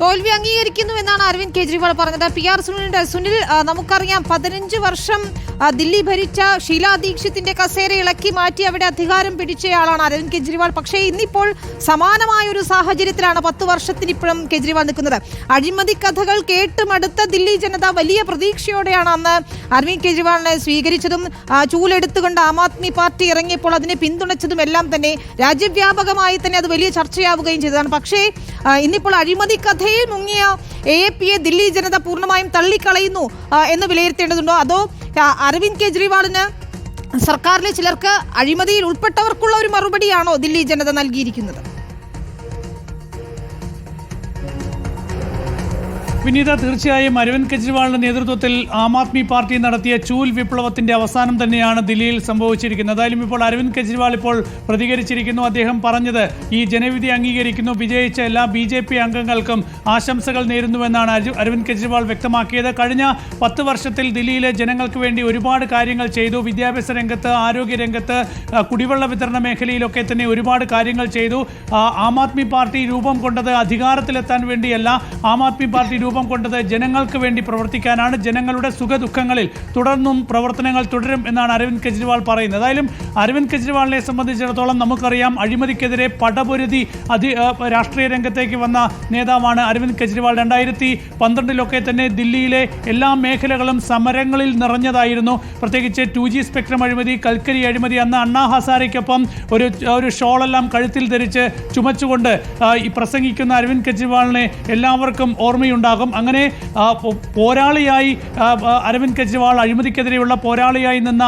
തോൽവി അംഗീകരിക്കുന്നു എന്നാണ് അരവിന്ദ് കെജ്രിവാൾ പറഞ്ഞത്. പി ആർ സുനിലിന്റെ സുനിൽ നമുക്കറിയാം പതിനഞ്ച് വർഷം ദില്ലി ഭരിച്ച ഷീലാ ദീക്ഷിത്തിന്റെ കസേര ഇളക്കി മാറ്റി അവിടെ അധികാരം പിടിച്ചയാളാണ് അരവിന്ദ് കെജ്രിവാൾ. പക്ഷേ ഇന്നിപ്പോൾ സമാനമായ ഒരു സാഹചര്യത്തിലാണ് പത്ത് വർഷത്തിനിപ്പോഴും കെജ്രിവാൾ നിൽക്കുന്നത്. അഴിമതി കഥകൾ കേട്ട് മടുത്ത ദില്ലി ജനത വലിയ പ്രതീക്ഷയോടെയാണ് അന്ന് അരവിന്ദ് കെജ്രിവാളിനെ സ്വീകരിച്ചതും ചൂലെടുത്തുകൊണ്ട് ആം ആദ്മി പാർട്ടി ഇറങ്ങിയപ്പോൾ അതിനെ പിന്തുണച്ചതും എല്ലാം തന്നെ രാജ്യവ്യാപകമായി തന്നെ അത് വലിയ ചർച്ചയാവുകയും ചെയ്തതാണ്. പക്ഷേ ഇന്നിപ്പോൾ അഴിമതി കഥയിൽ മുങ്ങിയ എ പി എ ദില്ലി ജനത പൂർണമായും തള്ളിക്കളയുന്നു എന്ന് വിലയിരുത്തേണ്ടതുണ്ടോ? അതോ അരവിന്ദ് കെജ്രിവാളിന് സർക്കാരിലെ ചിലർക്ക് അഴിമതിയിൽ ഉൾപ്പെട്ടവർക്കുള്ള ഒരു മറുപടിയാണോ ദില്ലി ജനത നൽകിയിരിക്കുന്നത്? വിനീത തീർച്ചയായും അരവിന്ദ് കെജ്രിവാളിന്റെ നേതൃത്വത്തിൽ ആം ആദ്മി പാർട്ടി നടത്തിയ ചൂൽ വിപ്ലവത്തിന്റെ അവസാനം തന്നെയാണ് ദില്ലിയിൽ സംഭവിച്ചിരിക്കുന്നത്. എന്തായാലും ഇപ്പോൾ അരവിന്ദ് കെജ്രിവാൾ ഇപ്പോൾ പ്രതികരിച്ചിരിക്കുന്നു. അദ്ദേഹം പറഞ്ഞത് ഈ ജനവിധി അംഗീകരിക്കുന്നു. വിജയിച്ച എല്ലാ ബി ജെ പി അംഗങ്ങൾക്കും ആശംസകൾ നേരുന്നുവെന്നാണ് അരു- അരവിന്ദ് കെജ്രിവാൾ വ്യക്തമാക്കിയത്. കഴിഞ്ഞ പത്ത് വർഷത്തിൽ ദില്ലിയിലെ ജനങ്ങൾക്ക് വേണ്ടി ഒരുപാട് കാര്യങ്ങൾ ചെയ്തു. വിദ്യാഭ്യാസ രംഗത്ത് ആരോഗ്യ രംഗത്ത് കുടിവെള്ള വിതരണ മേഖലയിലൊക്കെ തന്നെ ഒരുപാട് കാര്യങ്ങൾ ചെയ്തു. ആം ആദ്മി പാർട്ടി രൂപം കൊണ്ടത് അധികാരത്തിലെത്താൻ വേണ്ടിയല്ല. ആം ആദ്മി പാർട്ടി രൂപം കൊണ്ടത് ജനങ്ങൾക്ക് വേണ്ടി പ്രവർത്തിക്കാനാണ്. ജനങ്ങളുടെ സുഖദുഃഖങ്ങളിൽ തുടർന്നും പ്രവർത്തനങ്ങൾ തുടരും എന്നാണ് അരവിന്ദ് കെജ്രിവാൾ പറയുന്നത്. ഏതായാലും അരവിന്ദ് കെജ്രിവാളിനെ സംബന്ധിച്ചിടത്തോളം നമുക്കറിയാം അഴിമതിക്കെതിരെ പടപൊരുതി അതി രാഷ്ട്രീയ രംഗത്തേക്ക് വന്ന നേതാവാണ് അരവിന്ദ് കെജ്രിവാൾ. രണ്ടായിരത്തി പന്ത്രണ്ടിലൊക്കെ തന്നെ ദില്ലിയിലെ എല്ലാ മേഖലകളും സമരങ്ങളിൽ നിറഞ്ഞതായിരുന്നു. പ്രത്യേകിച്ച് ടു ജി സ്പെക്ട്രം അഴിമതി കൽക്കരി അഴിമതി അന്ന് അണ്ണാ ഹസാരയ്ക്കൊപ്പം ഒരു ഒരു ഷോളെല്ലാം കഴുത്തിൽ ധരിച്ച് ചുമച്ചുകൊണ്ട് ഈ പ്രസംഗിക്കുന്ന അരവിന്ദ് കെജ്രിവാളിനെ എല്ലാവർക്കും ഓർമ്മയുണ്ടാകും. അങ്ങനെ പോരാളിയായി അരവിന്ദ് കെജ്രിവാൾ അഴിമതിക്കെതിരെയുള്ള പോരാളിയായി നിന്ന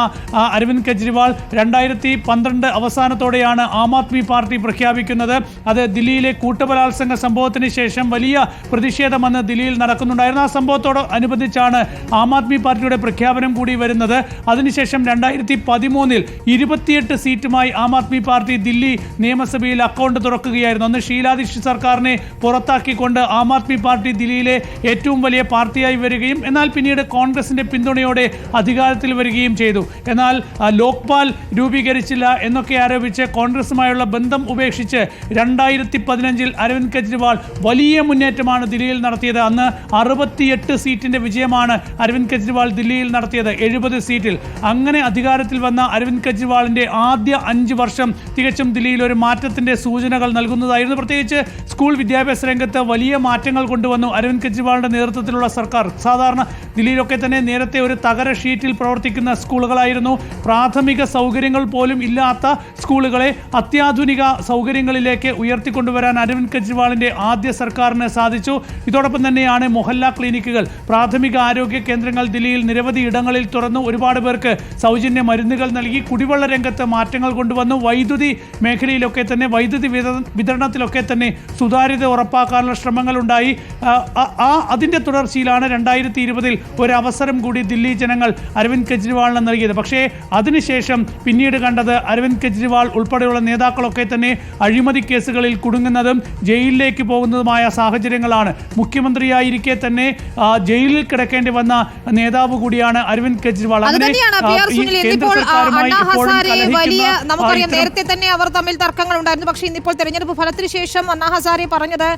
അരവിന്ദ് കെജ്രിവാൾ രണ്ടായിരത്തി പന്ത്രണ്ട് അവസാനത്തോടെയാണ് ആം ആദ്മി പാർട്ടി പ്രഖ്യാപിക്കുന്നത്. അത് ദില്ലിയിലെ കൂട്ടബലാത്സംഗ സംഭവത്തിന് ശേഷം വലിയ പ്രതിഷേധം അന്ന് ദില്ലിയിൽ നടക്കുന്നുണ്ടായിരുന്നു. ആ സംഭവത്തോട് അനുബന്ധിച്ചാണ് ആം ആദ്മി പാർട്ടിയുടെ പ്രഖ്യാപനം കൂടി വരുന്നത്. അതിനുശേഷം രണ്ടായിരത്തി പതിമൂന്നിൽ ഇരുപത്തിയെട്ട് സീറ്റുമായി ആം ആദ്മി പാർട്ടി ദില്ലി നിയമസഭയിൽ അക്കൗണ്ട് തുറക്കുകയായിരുന്നു. അന്ന് ഷീലാ ദീക്ഷിത് സർക്കാരിനെ പുറത്താക്കിക്കൊണ്ട് ആം ആദ്മി പാർട്ടി ദില്ലിയിലെ ഏറ്റവും വലിയ പാർട്ടിയായി വരികയും എന്നാൽ പിന്നീട് കോൺഗ്രസിന്റെ പിന്തുണയോടെ അധികാരത്തിൽ വരികയും ചെയ്തു. എന്നാൽ ലോക്പാൽ രൂപീകരിച്ചില്ല എന്നൊക്കെ ആരോപിച്ച് കോൺഗ്രസുമായുള്ള ബന്ധം ഉപേക്ഷിച്ച് രണ്ടായിരത്തി പതിനഞ്ചിൽ അരവിന്ദ് കെജ്രിവാൾ വലിയ മുന്നേറ്റമാണ് ദില്ലിയിൽ നടത്തിയത്. അന്ന് അറുപത്തിയെട്ട് സീറ്റിന്റെ വിജയമാണ് അരവിന്ദ് കെജ്രിവാൾ ദില്ലിയിൽ നടത്തിയത്. എഴുപത് സീറ്റിൽ. അങ്ങനെ അധികാരത്തിൽ വന്ന അരവിന്ദ് കെജ്രിവാളിന്റെ ആദ്യ അഞ്ച് വർഷം തികച്ചും ദില്ലിയിൽ ഒരു മാറ്റത്തിന്റെ സൂചനകൾ നൽകുന്നതായിരുന്നു. പ്രത്യേകിച്ച് സ്കൂൾ വിദ്യാഭ്യാസ രംഗത്ത് വലിയ മാറ്റങ്ങൾ കൊണ്ടുവന്നു അരവിന്ദ് കെജ്രിവാളിന്റെ നേതൃത്വത്തിലുള്ള സർക്കാർ. സാധാരണ ദില്ലിയിലൊക്കെ തന്നെ നേരത്തെ ഒരു തകര ഷീറ്റിൽ പ്രവർത്തിക്കുന്ന സ്കൂളുകളായിരുന്നു. പ്രാഥമിക സൗകര്യങ്ങൾ പോലും ഇല്ലാത്ത സ്കൂളുകളെ അത്യാധുനിക സൗകര്യങ്ങളിലേക്ക് ഉയർത്തിക്കൊണ്ടുവരാൻ അരവിന്ദ് കെജ്രിവാളിന്റെ ആദ്യ സർക്കാരിന് സാധിച്ചു. ഇതോടൊപ്പം തന്നെയാണ് മൊഹല്ല ക്ലിനിക്കുകൾ. പ്രാഥമിക ആരോഗ്യ കേന്ദ്രങ്ങൾ ദില്ലിയിൽ നിരവധി ഇടങ്ങളിൽ തുറന്നു. ഒരുപാട് പേർക്ക് സൗജന്യ മരുന്നുകൾ നൽകി കുടിവെള്ള രംഗത്ത് മാറ്റങ്ങൾ കൊണ്ടുവന്നു. വൈദ്യുതി മേഖലയിലൊക്കെ തന്നെ വൈദ്യുതി വിത- വിതരണത്തിലൊക്കെ തന്നെ സുതാര്യത ഉറപ്പാക്കാനുള്ള ആ- ആ അതിന്റെ തുടർച്ചയിലാണ് രണ്ടായിരത്തി ഇരുപതിൽ ഒരു അവസരം കൂടി ദില്ലി ജനങ്ങൾ അരവിന്ദ് കെജ്രിവാളിന് നൽകിയത്. പക്ഷേ അതിനുശേഷം പിന്നീട് കണ്ടത് അരവിന്ദ് കെജ്രിവാൾ ഉൾപ്പെടെയുള്ള നേതാക്കളൊക്കെ തന്നെ അഴിമതി കേസുകളിൽ കുടുങ്ങുന്നതും ജയിലിലേക്ക് പോകുന്നതുമായ സാഹചര്യങ്ങളാണ്. മുഖ്യമന്ത്രിയായിരിക്കെ തന്നെ ജയിലിൽ കിടക്കേണ്ടി വന്ന നേതാവ് കൂടിയാണ് അരവിന്ദ് കെജ്രിവാൾ. നമുക്കറിയാം നേരത്തെ തന്നെ അവർ തമ്മിൽ തർക്കങ്ങൾ ഉണ്ടായിരുന്നു പക്ഷേ ഇന്നിപ്പോൾ തെരഞ്ഞെടുപ്പ് ഫലത്തിന് ശേഷം അണ്ണാ ഹസാരെ പറഞ്ഞത്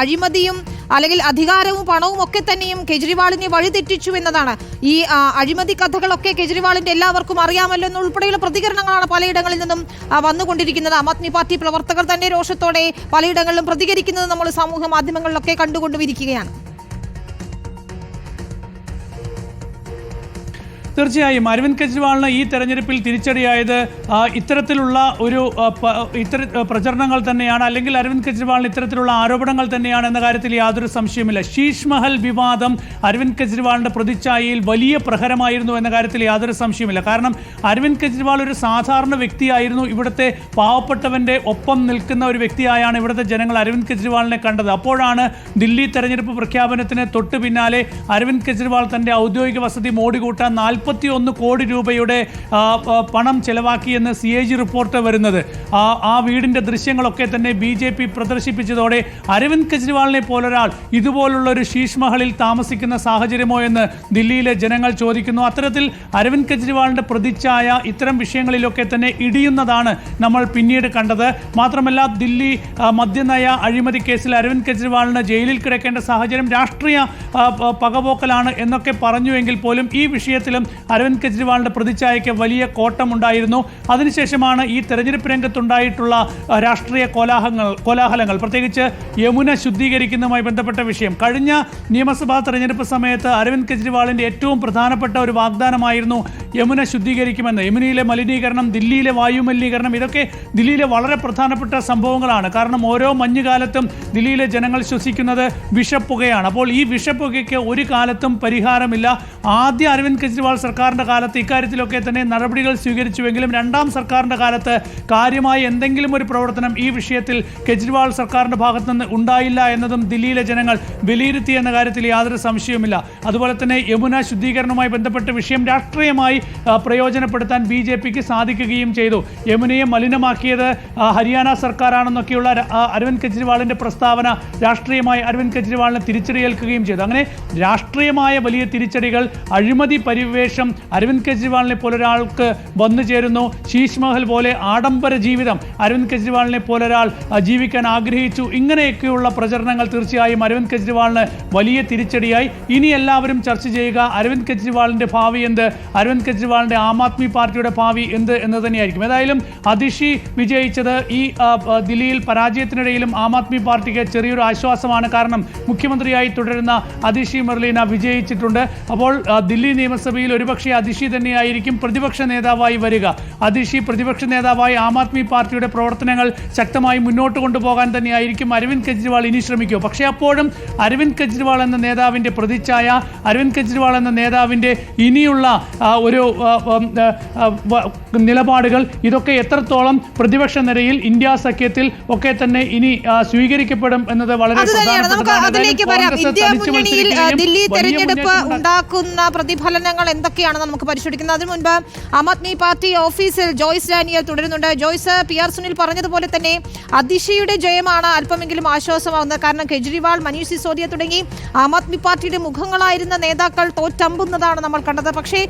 അഴിമതിയും അല്ലെങ്കിൽ അധികാരവും പണവും ഒക്കെ തന്നെയും കെജ്രിവാളിനെ വഴിതെറ്റിച്ചു എന്നതാണ്. ഈ അഴിമതി കഥകളൊക്കെ കെജ്രിവാളിന്റെ എല്ലാവർക്കും അറിയാമല്ലോ എന്നുൾപ്പെടെയുള്ള പ്രതികരണങ്ങളാണ് പലയിടങ്ങളിൽ നിന്നും വന്നുകൊണ്ടിരിക്കുന്നത്. ആം ആദ്മി പാർട്ടി പ്രവർത്തകർ തന്നെ രോഷത്തോടെ പലയിടങ്ങളിലും പ്രതികരിക്കുന്നത് നമ്മൾ സമൂഹ മാധ്യമങ്ങളിലൊക്കെ കണ്ടുകൊണ്ടുമിരിക്കുകയാണ്. തീർച്ചയായും അരവിന്ദ് കെജ്രിവാളിന് ഈ തെരഞ്ഞെടുപ്പിൽ തിരിച്ചടിയായത് ഇത്തരത്തിലുള്ള ഒരു ഇത്തര പ്രചരണങ്ങൾ തന്നെയാണ് അല്ലെങ്കിൽ അരവിന്ദ് കെജ്രിവാളിന് ഇത്തരത്തിലുള്ള ആരോപണങ്ങൾ തന്നെയാണ് എന്ന കാര്യത്തിൽ യാതൊരു സംശയമില്ല ശീഷ് മഹൽ വിവാദം അരവിന്ദ് കെജ്രിവാളിന്റെ പ്രതിച്ഛായയിൽ വലിയ പ്രഹരമായിരുന്നു എന്ന കാര്യത്തിൽ യാതൊരു സംശയമില്ല കാരണം അരവിന്ദ് കെജ്രിവാൾ ഒരു സാധാരണ വ്യക്തിയായിരുന്നു. ഇവിടുത്തെ പാവപ്പെട്ടവന്റെ ഒപ്പം നിൽക്കുന്ന ഒരു വ്യക്തിയായാണ് ഇവിടുത്തെ ജനങ്ങൾ അരവിന്ദ് കെജ്രിവാളിനെ കണ്ടത്. അപ്പോഴാണ് ദില്ലി തെരഞ്ഞെടുപ്പ് പ്രഖ്യാപനത്തിന് തൊട്ടു പിന്നാലെ അരവിന്ദ് കെജ്രിവാൾ തന്റെ ഔദ്യോഗിക വസതി മോടികൂട്ടാൻ നാൽപ്പത് മുപ്പത്തി ഒന്ന് കോടി രൂപയുടെ പണം ചെലവാക്കിയെന്ന് സി എ ജി റിപ്പോർട്ട് വരുന്നത്. ആ വീടിന്റെ ദൃശ്യങ്ങളൊക്കെ തന്നെ ബി ജെ പി പ്രദർശിപ്പിച്ചതോടെ അരവിന്ദ് കെജ്രിവാളിനെ പോലൊരാൾ ഇതുപോലുള്ള ഒരു ശീഷ്മഹളിൽ താമസിക്കുന്ന സാഹചര്യമോ എന്ന് ദില്ലിയിലെ ജനങ്ങൾ ചോദിക്കുന്നു. അത്തരത്തിൽ അരവിന്ദ് കെജ്രിവാളിന്റെ പ്രതിച്ഛായ ഇത്തരം വിഷയങ്ങളിലൊക്കെ തന്നെ ഇടിയുന്നതാണ് നമ്മൾ പിന്നീട് കണ്ടത്. മാത്രമല്ല ദില്ലി മദ്യനയ അഴിമതി കേസിൽ അരവിന്ദ് കെജ്രിവാളിന് ജയിലിൽ കിടക്കേണ്ട സാഹചര്യം രാഷ്ട്രീയ പകപോക്കലാണ് എന്നൊക്കെ പറഞ്ഞുവെങ്കിൽ പോലും ഈ വിഷയത്തിലും അരവിന്ദ് കെജ്രിവാളിന്റെ പ്രതിച്ഛായയ്ക്ക് വലിയ കോട്ടമുണ്ടായിരുന്നു. അതിനുശേഷമാണ് ഈ തെരഞ്ഞെടുപ്പ് രംഗത്തുണ്ടായിട്ടുള്ള രാഷ്ട്രീയ കോലാഹങ്ങൾ കോലാഹലങ്ങൾ. പ്രത്യേകിച്ച് യമുന ശുദ്ധീകരിക്കുന്നതുമായി ബന്ധപ്പെട്ട വിഷയം. കഴിഞ്ഞ നിയമസഭാ തെരഞ്ഞെടുപ്പ് സമയത്ത് അരവിന്ദ് കെജ്രിവാളിന്റെ ഏറ്റവും പ്രധാനപ്പെട്ട ഒരു വാഗ്ദാനമായിരുന്നു യമുന ശുദ്ധീകരിക്കുമെന്ന്. യമുനയിലെ മലിനീകരണം ദില്ലിയിലെ വായു മലിനീകരണം ഇതൊക്കെ ദില്ലിയിലെ വളരെ പ്രധാനപ്പെട്ട സംഭവങ്ങളാണ്. കാരണം ഓരോ മഞ്ഞുകാലത്തും ദില്ലിയിലെ ജനങ്ങൾ ശ്വസിക്കുന്നത് വിഷപ്പുകയാണ്. അപ്പോൾ ഈ വിഷപ്പുകയ്ക്ക് ഒരു കാലത്തും പരിഹാരമില്ല. ആദ്യ അരവിന്ദ് കെജ്രിവാൾ സർക്കാരിന്റെ കാലത്ത് ഇക്കാര്യത്തിലൊക്കെ തന്നെ നടപടികൾ സ്വീകരിച്ചുവെങ്കിലും രണ്ടാം സർക്കാരിന്റെ കാലത്ത് കാര്യമായി എന്തെങ്കിലും ഒരു പ്രവർത്തനം ഈ വിഷയത്തിൽ കെജ്രിവാൾ സർക്കാരിന്റെ ഭാഗത്തു നിന്ന് ഉണ്ടായില്ല എന്നതും ദില്ലിയിലെ ജനങ്ങൾ വിലയിരുത്തി എന്ന കാര്യത്തിൽ യാതൊരു സംശയവുമില്ല. അതുപോലെ തന്നെ യമുന ശുദ്ധീകരണവുമായി ബന്ധപ്പെട്ട വിഷയം രാഷ്ട്രീയമായി പ്രയോജനപ്പെടുത്താൻ ബി ജെ പിക്ക് സാധിക്കുകയും ചെയ്തു. യമുനയെ മലിനമാക്കിയത് ഹരിയാന സർക്കാരാണെന്നൊക്കെയുള്ള അരവിന്ദ് കെജ്രിവാളിന്റെ പ്രസ്താവന രാഷ്ട്രീയമായി അരവിന്ദ് കെജ്രിവാളിനെ തിരിച്ചടിയേൽക്കുകയും ചെയ്തു. അങ്ങനെ രാഷ്ട്രീയമായ വലിയ തിരിച്ചടികൾ അഴിമതി പരിവേഷം അരവിന്ദ് കെജ്രിവാളിനെ പോലൊരാൾക്ക് വന്നു ചേരുന്നു. ശീഷ് മഹൽ പോലെ ആഡംബര ജീവിതം അരവിന്ദ് കെജ്രിവാളിനെ പോലൊരാൾ ജീവിക്കാൻ ആഗ്രഹിച്ചു. ഇങ്ങനെയൊക്കെയുള്ള പ്രചരണങ്ങൾ തീർച്ചയായും അരവിന്ദ് കെജ്രിവാളിന് വലിയ തിരിച്ചടിയായി. ഇനി എല്ലാവരും ചർച്ച ചെയ്യുക അരവിന്ദ് കെജ്രിവാളിന്റെ ഭാവി എന്ത്? അരവിന്ദ് കെജ്രിവാളിന്റെ ആം ആദ്മി പാർട്ടിയുടെ ഭാവി എന്ത് എന്ന് തന്നെയായിരിക്കും. ഏതായാലും അതിഷി വിജയിച്ചത് ഈ ദില്ലിയിൽ പരാജയത്തിനിടയിലും ആം ആദ്മി പാർട്ടിക്ക് ചെറിയൊരു ആശ്വാസമാണ്. കാരണം മുഖ്യമന്ത്രിയായി തുടരുന്ന അതിഷി മെർലീന വിജയിച്ചിട്ടുണ്ട്. അപ്പോൾ ദില്ലി നിയമസഭയിൽ ഒരുപക്ഷെ അതിഷി തന്നെയായിരിക്കും പ്രതിപക്ഷ നേതാവായി വരിക. അതിഷി പ്രതിപക്ഷ നേതാവായി ആം ആദ്മി പാർട്ടിയുടെ പ്രവർത്തനങ്ങൾ ശക്തമായി മുന്നോട്ട് കൊണ്ടുപോകാൻ തന്നെയായിരിക്കും അരവിന്ദ് കെജ്രിവാൾ ഇനി ശ്രമിക്കുക. പക്ഷേ അപ്പോഴും അരവിന്ദ് കെജ്രിവാൾ എന്ന നേതാവിന്റെ പ്രതിച്ഛായ അരവിന്ദ് കെജ്രിവാൾ എന്ന നേതാവിന്റെ ഇനിയുള്ള ആ, ഒരു നിലപാടുകൾ ഇതൊക്കെ എത്രത്തോളം പ്രതിപക്ഷ നിരയിൽ ഇന്ത്യ സഖ്യത്തിൽ ഒക്കെ തന്നെ ഇനി സ്വീകരിക്കപ്പെടും എന്നത് വളരെ അതിലേക്ക് വരാം. ഇന്ത്യ മുന്നണിയിൽ ദില്ലി തെരഞ്ഞെടുപ്പ് ഉണ്ടാക്കുന്ന പ്രതിഫലനങ്ങൾ എന്തൊക്കെയാണെന്ന് നമുക്ക് പരിശോധിക്കുന്നത് അതിനു മുൻപ് ആം ആദ്മി പാർട്ടി ഓഫീസിൽ ജോയ്സ് ഡാനിയൽ തുടരുന്നുണ്ട്. ജോയ്സ് പി ആർ സുനിൽ പറഞ്ഞതുപോലെ തന്നെ അതിഷയുടെ ജയമാണ് അല്പമെങ്കിലും ആശ്വാസമാകുന്നത്. കാരണം കെജ്രിവാൾ മനീഷ് സിസോദിയ തുടങ്ങി ആം ആദ്മി പാർട്ടിയുടെ മുഖങ്ങളായിരുന്ന നേതാക്കൾ തോറ്റമ്പുന്നതാണ് നമ്മൾ കണ്ടത്. പക്ഷേ